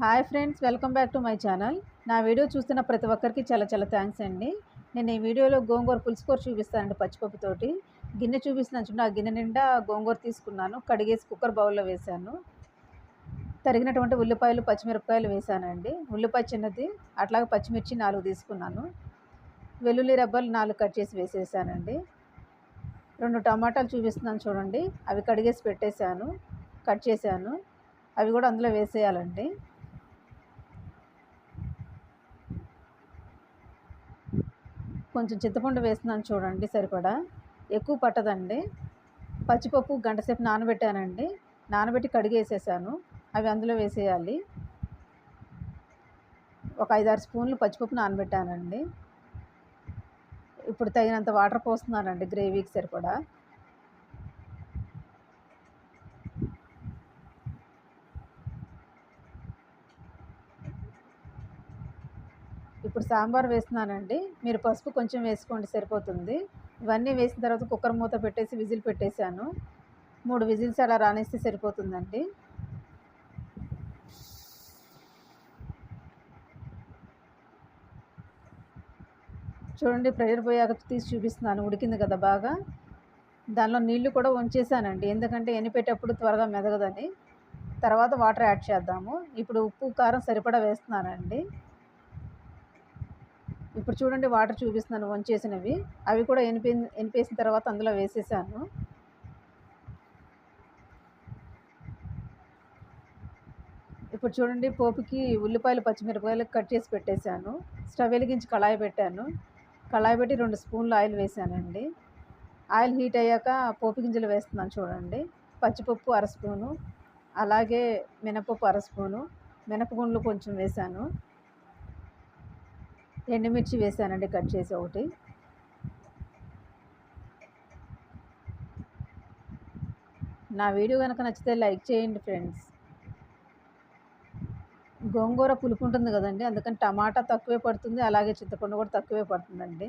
Hi friends welcome back to my channel. నా video చూస్తున్న ప్రతి ఒక్కరికి చాలా చాలా థ్యాంక్స్ అండి. నేను ఈ వీడియోలో గోంగూర పులుసుకూర చూపిస్తానండి పచ్చిపప్పుతోటి గిన్నె చూపిస్తున్నాను చూడండి ఆ గిన్నె నిండా గోంగూర తీసుకున్నాను కడిగేసి కుక్కర్ బౌల్లో వేశాను. తరిగినటువంటి ఉల్లిపాయలు పచ్చిమిరపకాయలు వేశానండి. ఉల్లిపాయ చిన్నది అట్లాగే పచ్చిమిర్చి నాలుగు తీసుకున్నాను. వెల్లుల్లి రబ్బలు నాలుగు కట్ చేసి వేసేసానండి. రెండు టమాటాలు చూపిస్తున్నాను చూడండి అవి కడిగేసి పెట్టేశాను కట్ చేశాను. అవి కూడా అందులో వేసేయాలండి. కొంచెం చింతపండు వేస్తున్నాను చూడండి సరిపడా. ఎక్కువ పట్టదండి. పచ్చిపప్పు గంటసేపు నానబెట్టానండి. నానబెట్టి కడిగేసేసాను. అవి అందులో వేసేయాలి. ఒక ఐదారు స్పూన్లు పచ్చిపప్పు నానబెట్టానండి. ఇప్పుడు తగినంత వాటర్ పోస్తున్నానండి గ్రేవీకి సరిపడా. ఇప్పుడు సాంబార్ వేస్తున్నానండి. మీరు పసుపు కొంచెం వేసుకోండి సరిపోతుంది. ఇవన్నీ వేసిన తర్వాత కుక్కర్ మూత పెట్టేసి విజిల్ పెట్టేశాను. మూడు విజిల్స్ అలా రానేస్తే సరిపోతుందండి. చూడండి ప్రెషర్ పోయాక తీసి చూపిస్తున్నాను. ఉడికింది కదా బాగా. దానిలో నీళ్ళు కూడా ఉంచేసానండి ఎందుకంటే ఎనిపెట్టేటప్పుడు త్వరగా మెదగదని. తర్వాత వాటర్ యాడ్ చేద్దాము. ఇప్పుడు ఉప్పు కారం సరిపడా వేస్తున్నానండి. ఇప్పుడు చూడండి వాటర్ చూపిస్తున్నాను వంచేసినవి. అవి కూడా ఎనిపి ఎనిపేసిన తర్వాత అందులో వేసేసాను. ఇప్పుడు చూడండి పోపుకి ఉల్లిపాయలు పచ్చిమిరపకాయలు కట్ చేసి పెట్టేశాను. స్టవ్ వెలిగించి కళాయి పెట్టాను. కళాయి పెట్టి రెండు స్పూన్లు ఆయిల్ వేసానండి ఆయిల్ హీట్ అయ్యాక పోపు గింజలు వేస్తున్నాను చూడండి. పచ్చిపప్పు అర స్పూను అలాగే మినపప్పు అర స్పూను మినపగుండ్లు కొంచెం వేసాను ఎండుమిర్చి వేసానండి కట్ చేసి ఒకటి. నా వీడియో కనుక నచ్చితే లైక్ చేయండి ఫ్రెండ్స్. గోంగూర పులుపు ఉంటుంది కదండి అందుకని టమాటా తక్కువే పడుతుంది అలాగే చింతపండు కూడా తక్కువే పడుతుందండి.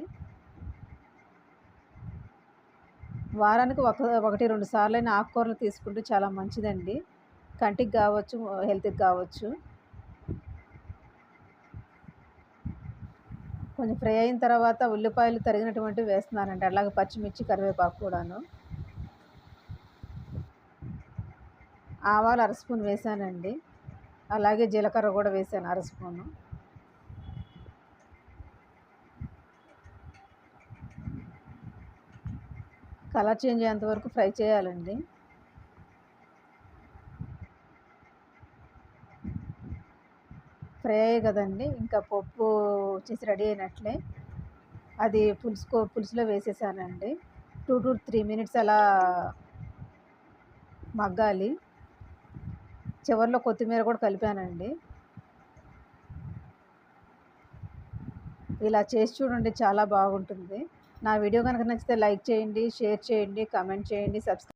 వారానికి ఒక ఒకటి రెండు సార్లు అయినా ఆకుకూరలు తీసుకుంటే చాలా మంచిదండి. కంటికి కావచ్చు హెల్త్కి కావచ్చు. కొంచెం ఫ్రై అయిన తర్వాత ఉల్లిపాయలు తరిగినటువంటివి వేస్తున్నానండి. అలాగే పచ్చిమిర్చి కరివేపాకు కూడాను. ఆవాలు అర స్పూన్ వేసానండి. అలాగే జీలకర్ర కూడా వేసాను అర స్పూను. కలర్ చేంజ్ అయ్యేంత వరకు ఫ్రై చేయాలండి. ఫ్రై కదండి ఇంకా పప్పు వచ్చేసి రెడీ అయినట్లే. అది పులుసుకో పులుసులో వేసేసానండి. టూ టు త్రీ మినిట్స్ అలా మగ్గాలి. చివరిలో కొత్తిమీర కూడా కలిపానండి. ఇలా చేసి చూడండి చాలా బాగుంటుంది. నా వీడియో కనుక నచ్చితే లైక్ చేయండి షేర్ చేయండి కామెంట్ చేయండి సబ్స్క్రైబ్